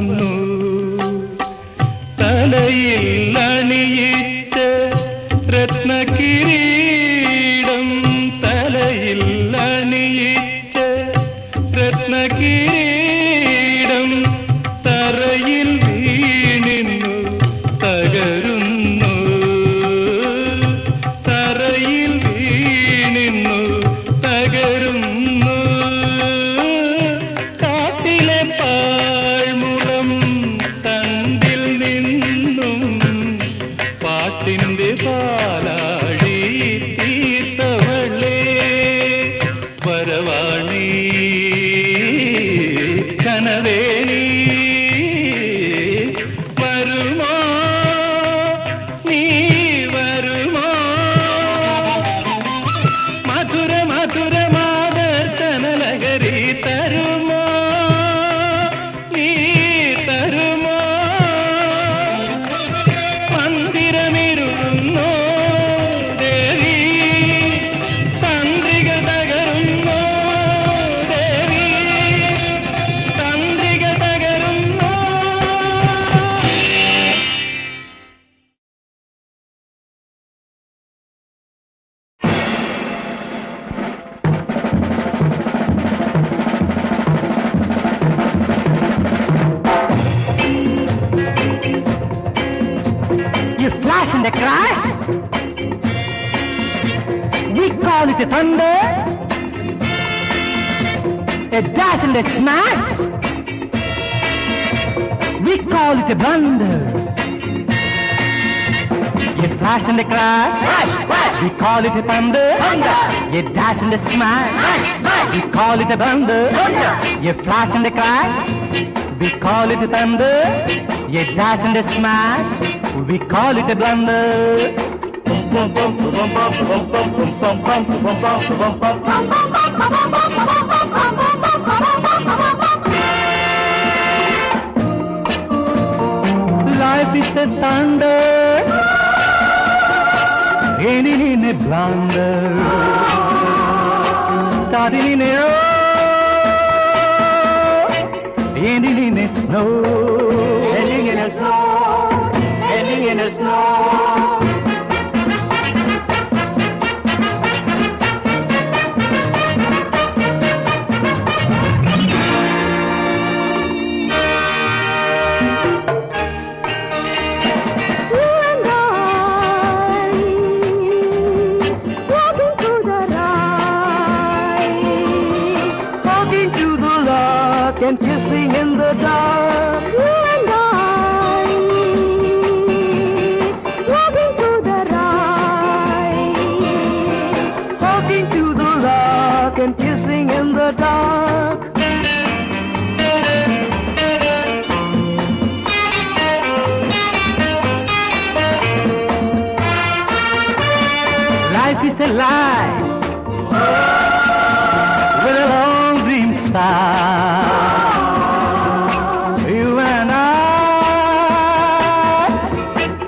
ಬಂದು thunder. A dash and a smash. We call it a blunder. A flash and a crash. Flash, flash. We call it a thunder. Thunder. A dash and a smash. Smash, smash. We call it a blunder. Thunder. A flash and a crash. We call it a thunder. A dash and a smash. We call it a blunder. Life is a thunder, ending in a blunder, starting in a road, ending in a snow, ending in a snow, ending in a snow. Life a lie with a long dream sigh. You and I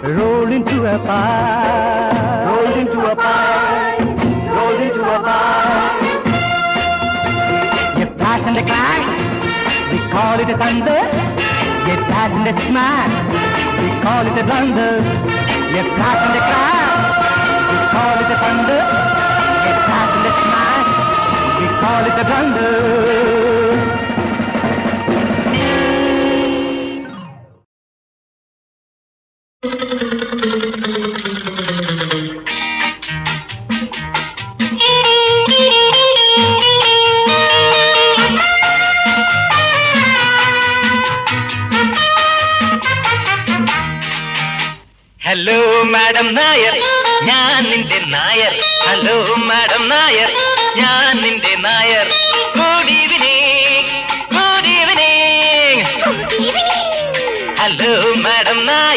rolled into a pie, rolled into a pie, rolled into a pie. You flash and a clash, we call it a thunder. You dash and a smash, we call it a blunder. You flash and a clash, call it a thunder. Dash and a smash, we call it a blunder.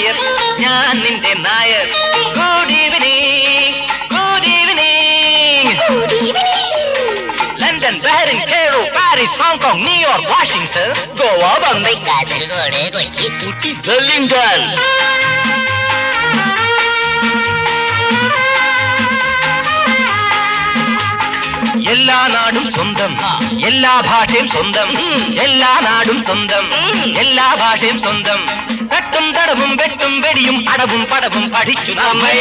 Nair ഞാൻ നിന്റെ Nair good evening good evening London Bahrain Kerala Paris Hong Kong New York Washington Goa Bombay Kasaragod Kochi Wellington எல்லா நாடும் சொந்தம் எல்லா பாஷையும் சொந்தம் எல்லா நாடும் சொந்தம் எல்லா பாஷையும் சொந்தம் തട്ടും തടവും വെട്ടും വെടിയും അടവും പടവും പഠിച്ചു നമ്മൾ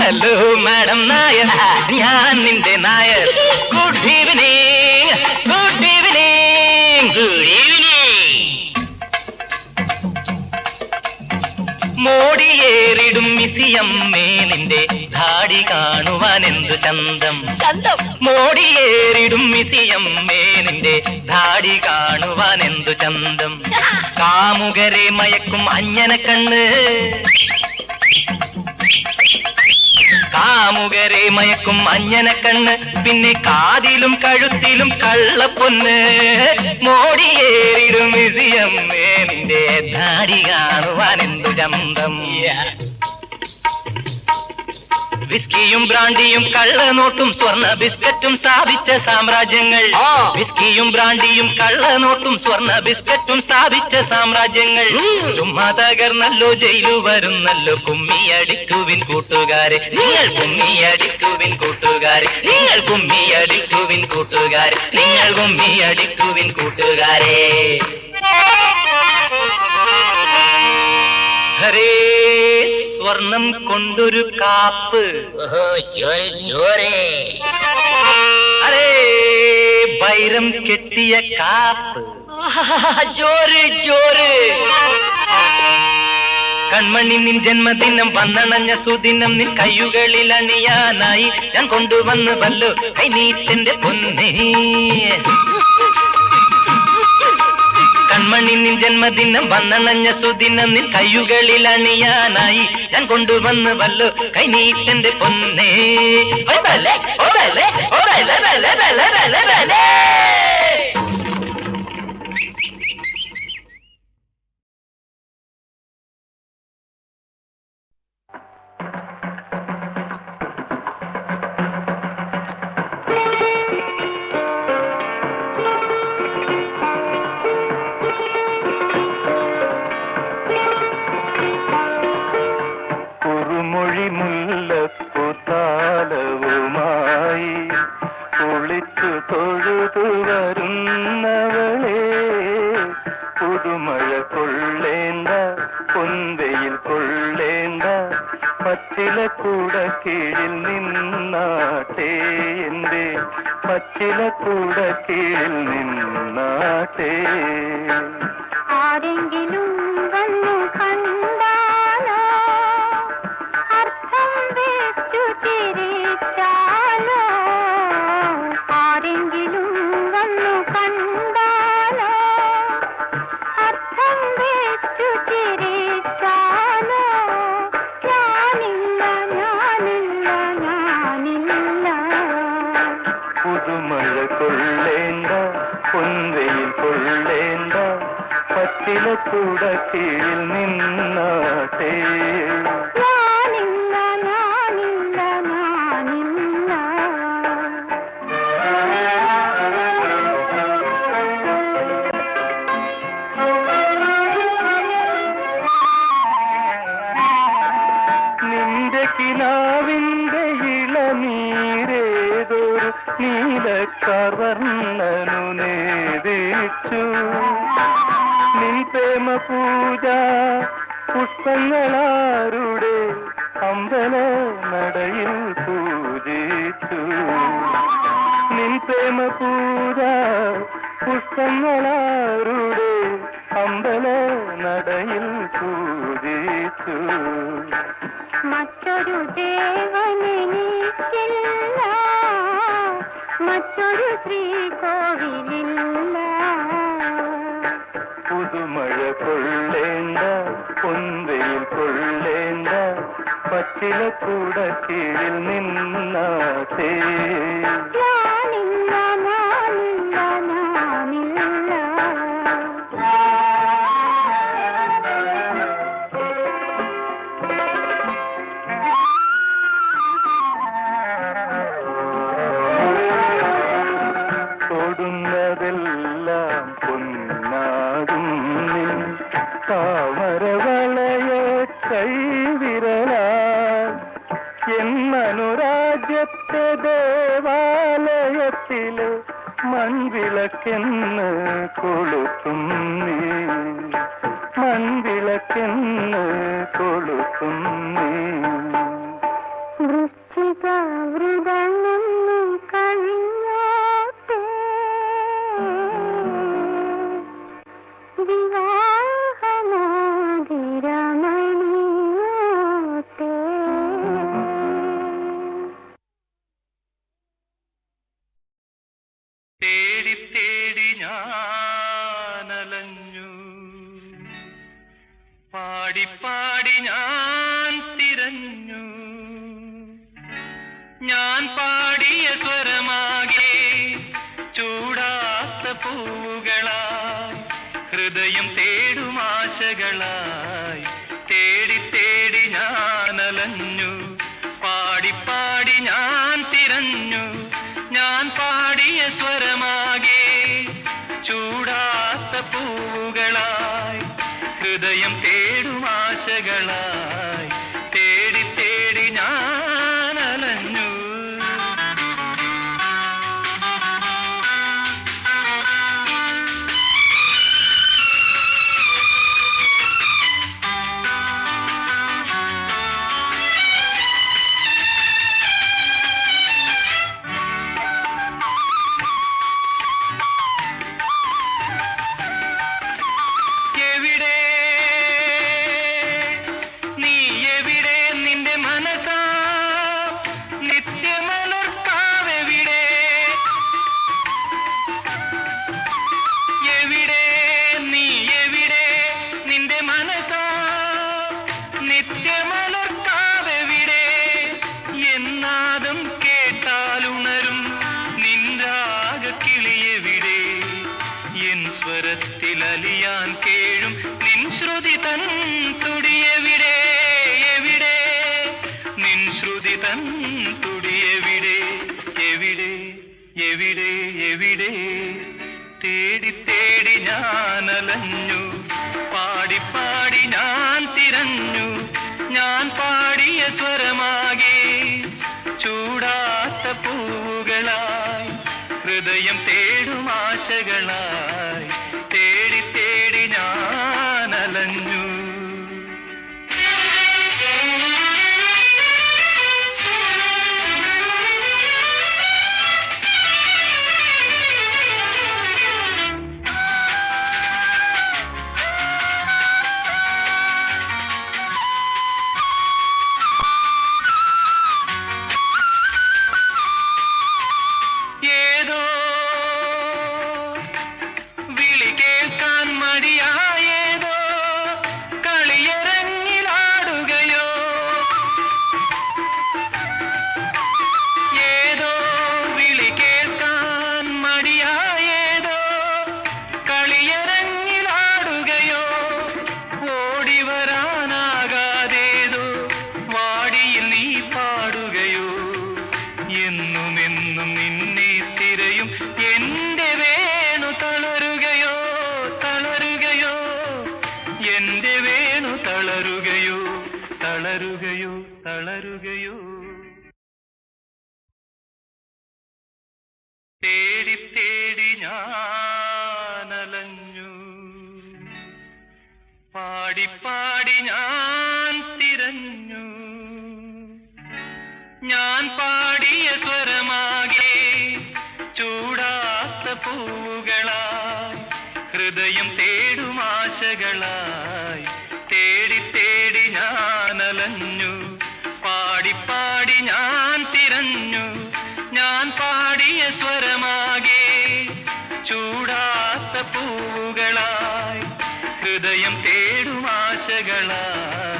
ഹലോ മാഡം നായർ. ഞാൻ നിന്റെ Nair. Good evening good evening good evening മോടിയേറിടും മിസിയമ്മേ നിന്റെ ധാടി കാണുവാൻ എന്തു ചന്തം? ചന്തം? മോടിയേറിടും മിസിയമ്മേ നിന്റെ ധാടി കാണുവാൻ എന്തു ചന്തം കാമുകരെ മയക്കും അഞ്ഞന കണ്ണ്. കാമുകരെ മയക്കും അഞ്ഞന കണ്ണ്. പിന്നെ കാതിലും കഴുത്തിലും കള്ളപ്പൊന്ന്. മോടിയേറിടും മിസിയമ്മേ നിന്റെ ധാടി കാണുവാൻ എന്തു ചന്തം വിസ്കിയും ബ്രാണ്ടിയും കള്ളനോട്ടും സ്വർണ ബിസ്ക്കറ്റും സ്ഥാപിച്ച സാമ്രാജ്യങ്ങൾ. വിസ്കിയും ബ്രാണ്ടിയും കള്ളനോട്ടും സ്വർണ ബിസ്ക്കറ്റും സ്ഥാപിച്ച സാമ്രാജ്യങ്ങൾ. ചുമ്മാ തകർന്നല്ലോ ജയിലു വരുന്നല്ലോ കുമ്മിയടിക്കുവിൻ കൂട്ടുകാരെ. നിങ്ങൾ കുമ്മിയടിക്കുവിൻ കൂട്ടുകാരെ. നിങ്ങൾ കുമ്മിയടിക്കുവിൻ കൂട്ടുകാരെ. നിങ്ങൾ കുമ്മിയടിക്കുവിൻ കൂട്ടുകാരെ. ഹരേ സ്വർണം കൊണ്ടൊരു കാപ്പ്. അരേ വൈരം കെട്ടിയ കാപ്പ്. ജോര് ജോര് കൺമണി നിൻ ജന്മദിനം വന്നണഞ്ഞ സുദിനം നിൻ കയ്യുകളിൽ അണിയാനായി ഞാൻ കൊണ്ടുവന്ന് വല്ലോ കൈനീറ്റന്റെ പൊന്നേ. കൺമണി നിൻ ജന്മദിനം വന്നണഞ്ഞ സുദിനം നിൻ കയ്യുകളിൽ അണിയാനായി ഞാൻ കൊണ്ടുവന്ന് വല്ലോ കൈനീറ്റന്റെ പൊന്നേ. മറ്റൊരു ദേവനെനിക്കില്ല മറ്റൊരു ശ്രീകോവിലില്ല. പുതുമഴ കൊള്ളേണ്ട പൊന്തയിൽ കൊള്ളേണ്ട പച്ചില കൂട കീഴിൽ നിന്നാട്ടെ താമരവളയ കൈവിരലാൽ എന്നനുരാജ്യത്തെ ദേവാലയത്തിലെ മൺവിളക്കെന്ന് കൊളുത്തും നീ. മൺവിളക്കെന്ന് ഞാനലഞ്ഞു. പാടിപ്പാടി പാടി ഞാൻ തിരഞ്ഞു. ഞാൻ പാടിയ സ്വരമാകെ ചൂടാത്ത പൂവുകളാ ഹൃദയം തേടുമാശകളായി തേടുമാശകളായി തേടി തേടി ഞാൻ അലഞ്ഞു പാടി പാടി ഞാൻ തിരഞ്ഞു. ഞാൻ പാടിയ സ്വരമാകെ ചൂടാത്ത പൂവുകളായി. ഹൃദയം തേടി തേടി തേടി ഞാനലഞ്ഞു. പാടി പാടി ഞാൻ തിരഞ്ഞു. ഞാൻ പാടിയ സ്വരമാകെ ചൂടാത്ത പൂവുകളാ ഹൃദയം തേടുമാശകളാ ಕೇಳ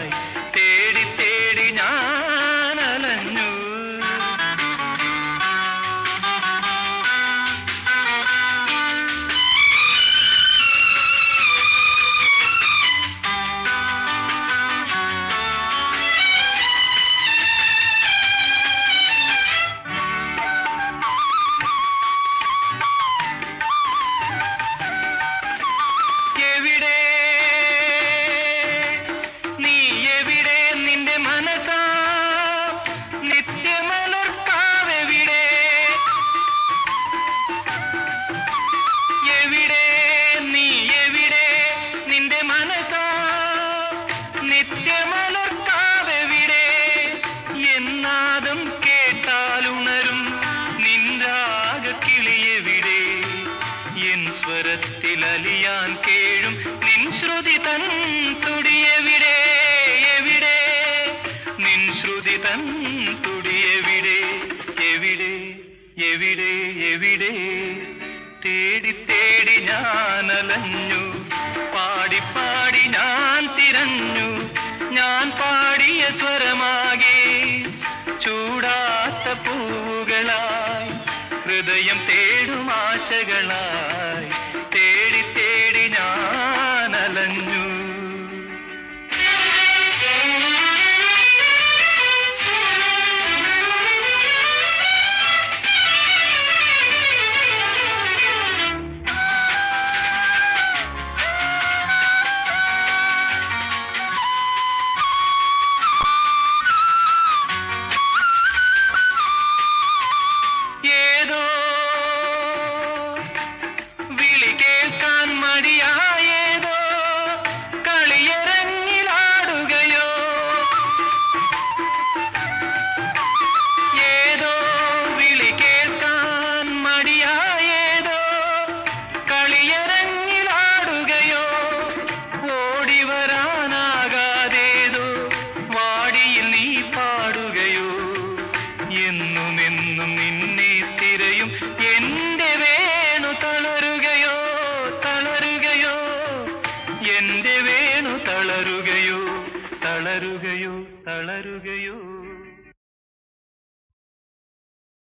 തേടി തേടി ഞാൻ അലഞ്ഞു പാടി പാടി ഞാൻ തിരഞ്ഞു. ഞാൻ പാടിയ സ്വരമാകെ ചൂടാത്ത പൂവുകളായി. ഹൃദയം തേടുമാശകളായി